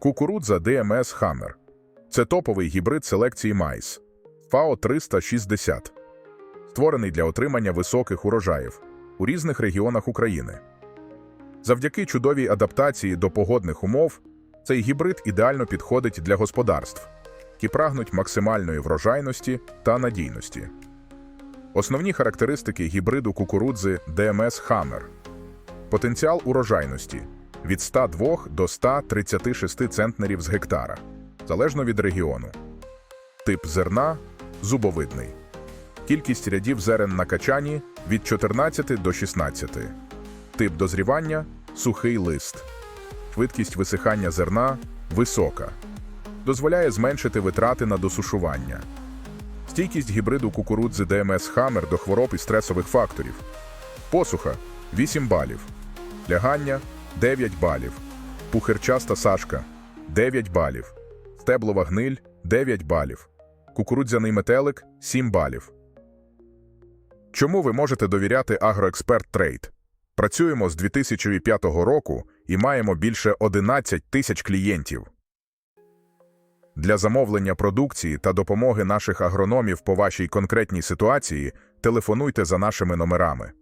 Кукурудза ДМС Хаммер. Це топовий гібрид селекції майс. ФАО 360. Створений для отримання високих урожаїв у різних регіонах України. Завдяки чудовій адаптації до погодних умов, цей гібрид ідеально підходить для господарств, які прагнуть максимальної врожайності та надійності. Основні характеристики гібриду кукурудзи ДМС Хаммер. Потенціал урожайності від 102 до 136 центнерів з гектара, залежно від регіону. Тип зерна зубовидний. Кількість рядів зерен на качані від 14 до 16. Тип дозрівання сухий лист. Швидкість висихання зерна висока. Дозволяє зменшити витрати на досушування. Стійкість гібриду кукурудзи ДМС Хаммер до хвороб і стресових факторів. Посуха 8 балів. Лягання 9 балів. Пухирчаста сашка 9 балів. Стеблова гниль 9 балів. Кукурудзяний метелик 7 балів. Чому ви можете довіряти Агроексперт Трейд? Працюємо з 2005 року і маємо більше 11 тисяч клієнтів. Для замовлення продукції та допомоги наших агрономів по вашій конкретній ситуації телефонуйте за нашими номерами.